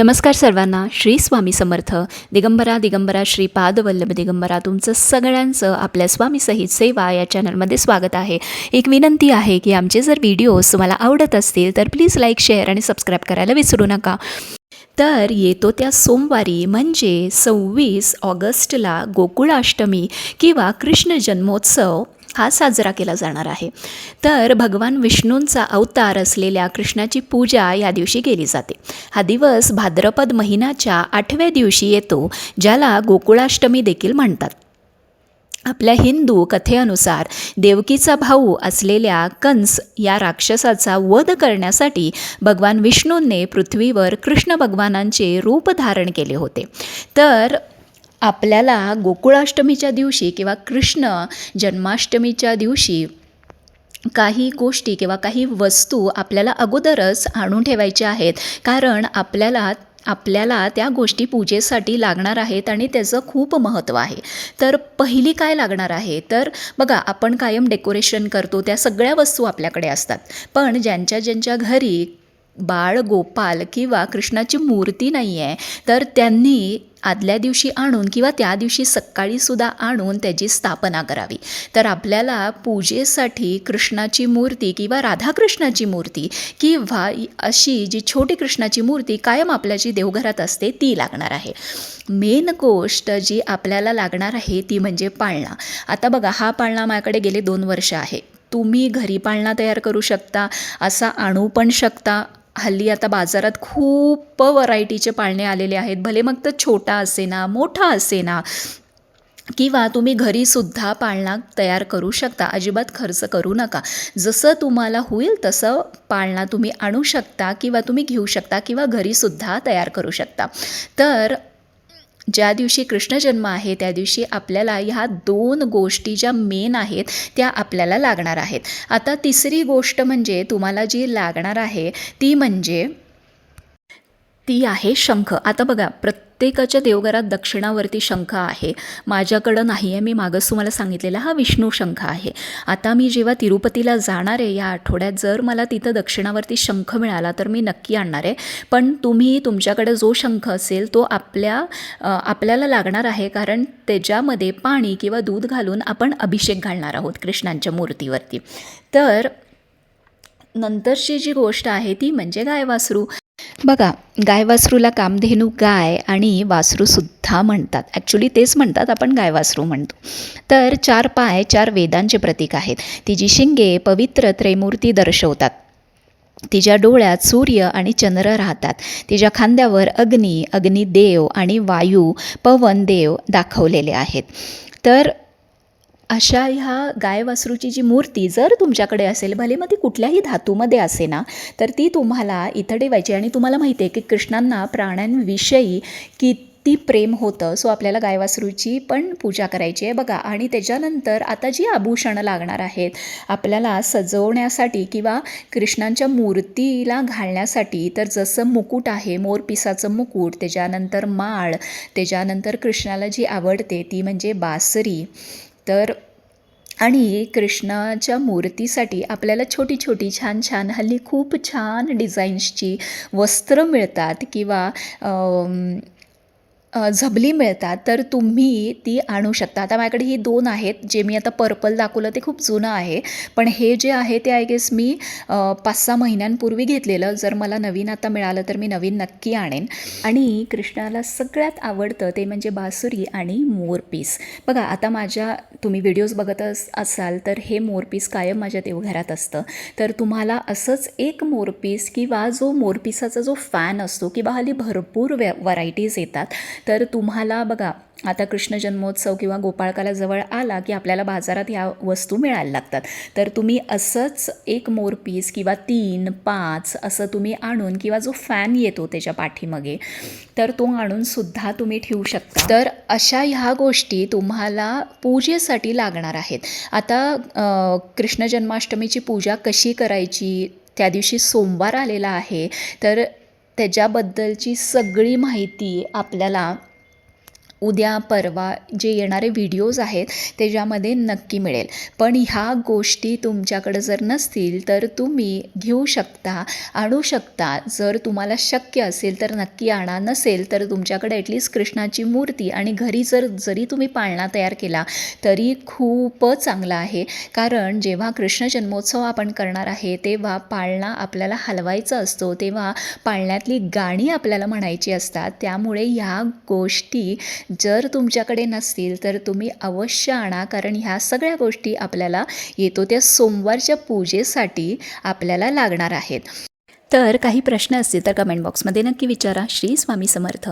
नमस्कार सर्वांना श्री स्वामी समर्थ. दिगंबरा दिगंबरा श्री पादवल्लभ दिगंबरा तुमचं सगळ्यांचं आपल्या स्वामी सहित सेवा या चॅनलमध्ये स्वागत आहे. एक विनंती आहे की आमचे जर व्हिडिओज तुम्हाला आवडत असतील तर प्लीज लाईक शेअर आणि सबस्क्राईब करायला विसरू नका. तर येतो त्या सोमवारी म्हणजे सव्वीस ऑगस्टला गोकुळाष्टमी किंवा कृष्ण जन्मोत्सव हा साजरा केला जाणार आहे. तर भगवान विष्णूंचा अवतार असलेल्या कृष्णाची पूजा या दिवशी केली जाते. हा दिवस भाद्रपद महिन्याच्या आठव्या दिवशी येतो ज्याला गोकुळाष्टमी देखील म्हणतात. आपल्या हिंदू कथेनुसार देवकीचा भाऊ असलेल्या कंस या राक्षसाचा वध करण्यासाठी भगवान विष्णूंनी पृथ्वीवर कृष्ण भगवानांचे रूप धारण केले होते. तर आपल्याला गोकुळाष्टमीच्या दिवशी किंवा कृष्ण जन्माष्टमीच्या दिवशी काही गोष्टी किंवा काही वस्तू आपल्याला अगोदरच आणून ठेवायच्या आहेत. कारण आपल्याला आपल्याला त्या गोष्टी पूजेसाठी लागणार आहेत आणि त्याचं खूप महत्त्व आहे. तर पहिली काय लागणार आहे? तर बघा आपण कायम डेकोरेशन करतो त्या सगळ्या वस्तू आपल्याकडे असतात. पण ज्यांच्या ज्यांच्या घरी बाळ गोपाल किंवा कृष्णाची मूर्ती नाही आहे तर त्यांनी आदल्या दिवशी आणून किंवा त्या दिवशी सकाळीसुद्धा आणून त्याची स्थापना करावी. तर आपल्याला पूजेसाठी कृष्णाची मूर्ती किंवा राधाकृष्णाची मूर्ती किंवा अशी जी छोटी कृष्णाची मूर्ती कायम आपल्या जी देवघरात असते ती लागणार आहे. मेन गोष्ट जी आपल्याला लागणार आहे ती म्हणजे पाळणा. आता बघा हा पाळणा माझ्याकडे गेले दोन वर्ष आहे. तुम्ही घरी पाळणा तयार करू शकता असा आणू पण शकता हल्ली आता बाजारात खूप व्हरायटीचे पाळणे आलेले आहेत. भले मग तर छोटा असे ना मोठा असे ना किंवा तुम्ही घरीसुद्धा पाळणा तयार करू शकता. अजिबात खर्च करू नका. जसं तुम्हाला होईल तसं पाळणा तुम्ही आणू शकता किंवा तुम्ही घेऊ शकता किंवा घरीसुद्धा तयार करू शकता. तर ज्या दिवशी कृष्ण जन्म आहे त्या दिवशी आपल्याला ह्या दोन गोष्टी ज्या मेन आहेत त्या आपल्याला लागणार आहेत. आता तिसरी गोष्ट म्हणजे तुम्हाला जी लागणार आहे ती म्हणजे ती आहे शंख. आता बघा प्रत्येकाच्या देवघरात दक्षिणावरती शंख आहे. माझ्याकडं नाही आहे मी मागंच तुम्हाला सांगितलेला हा विष्णू शंख आहे. आता मी जेव्हा तिरुपतीला जाणार आहे या आठवड्यात जर मला तिथं दक्षिणावरती शंख मिळाला तर मी नक्की आणणार आहे. पण तुम्ही तुमच्याकडे जो शंख असेल तो आपल्या आपल्याला लागणार आहे कारण त्याच्यामध्ये पाणी किंवा दूध घालून आपण अभिषेक घालणार आहोत कृष्णांच्या मूर्तीवरती. तर नंतरची जी गोष्ट आहे ती म्हणजे गाय वासरू बघा गाय वासरूला कामधेनू गाय आणि वासरूसुद्धा म्हणतात. ॲक्च्युली तेच म्हणतात आपण गाय वासरू म्हणतो. तर चार पाय चार वेदांचे प्रतीक आहेत. तिची शिंगे पवित्र त्रैमूर्ती दर्शवतात. तिच्या डोळ्यात सूर्य आणि चंद्र राहतात तिच्या खांद्यावर अग्नी अग्निदेव आणि वायू पवन देव दाखवलेले आहेत. तर अशा ह्या गाय वासरूची जी मूर्ती जर तुमच्याकडे असेल भले मग ती कुठल्याही धातूमध्ये असे ना तर ती तुम्हाला इथं ठेवायची आणि तुम्हाला माहिती आहे की कृष्णांना प्राण्यांविषयी किती प्रेम होतं सो आपल्याला गायवासरूची पण पूजा करायची आहे. बघा आणि त्याच्यानंतर आता जी आभूषणं लागणार आहेत आपल्याला सजवण्यासाठी किंवा कृष्णांच्या मूर्तीला घालण्यासाठी तर जसं मुकुट आहे मोरपिसाचं मुकुट त्याच्यानंतर माळ त्याच्यानंतर कृष्णाला जी आवडते ती म्हणजे बासरी तर आणि कृष्णाच्या मूर्तीसाठी आपल्याला छोटी छोटी छान छान हल्ली खूप छान डिझाईन्सची वस्त्र मिळतात किंवा झबली मिळतात तर तुम्ही ती आणू शकता. आता माझ्याकडे ही दोन आहेत जे मी आता पर्पल दाखवलं ते खूप जुनं आहे पण हे जे आहे ते आय गेस मी पाच सहा महिन्यांपूर्वी घेतलेलं. जर मला नवीन आता मिळालं तर मी नवीन नक्की आणेन. आणि कृष्णाला सगळ्यात आवडतं ते म्हणजे बासुरी आणि मोरपीस बघा आता माझ्या तुम्ही व्हिडिओज बघत अस असाल तर हे मोरपीस कायम माझ्या देवघरात असतं. तर तुम्हाला असंच एक मोरपीस किंवा जो मोरपिसाचा जो फॅन असतो किंवा हल्ली भरपूर व्या व्हरायटीज येतात तर तुम्हाला बघा आता कृष्ण जन्मोत्सव किंवा गोपाळकाला जवळ आला की आपल्याला बाजारात ह्या वस्तू मिळायला लागतात. तर तुम्ही असंच एक मोरपीस किंवा तीन पाच असं तुम्ही आणून किंवा जो फॅन येतो त्याच्या पाठीमागे तर तो आणून सुद्धा तुम्ही ठेवू शकता. तर अशा ह्या गोष्टी तुम्हाला पूजेसाठी लागणार आहेत. आता कृष्ण जन्माष्टमीची पूजा कशी करायची? त्या दिवशी सोमवार आलेला आहे. तर त्याच्याबद्दलची सगळी माहिती आपल्याला उद्या परवा जे येणारे व्हिडिओज आहेत त्याच्यामध्ये नक्की मिळेल. पण ह्या गोष्टी तुमच्याकडे जर नसतील तर तुम्ही घेऊ शकता आणू शकता. जर तुम्हाला शक्य असेल तर नक्की आणा. नसेल तर तुमच्याकडे ॲटलिस्ट कृष्णाची मूर्ती आणि घरी जर जरी तुम्ही पाळणा तयार केला तरी खूप चांगला आहे. कारण जेव्हा कृष्ण जन्मोत्सव आपण करणार आहे तेव्हा पाळणा आपल्याला हलवायचा असतो. तेव्हा पाळण्यातली गाणी आपल्याला म्हणायची असतात. त्यामुळे ह्या गोष्टी जर तुमच्याकडे नसतील तर तुम्ही अवश्य आणा कारण ह्या सगळ्या गोष्टी आपल्याला येतो त्या सोमवारच्या पूजेसाठी आपल्याला लागणार आहेत. तर काही प्रश्न असतील तर कमेंट बॉक्समध्ये नक्की विचारा. श्री स्वामी समर्थ.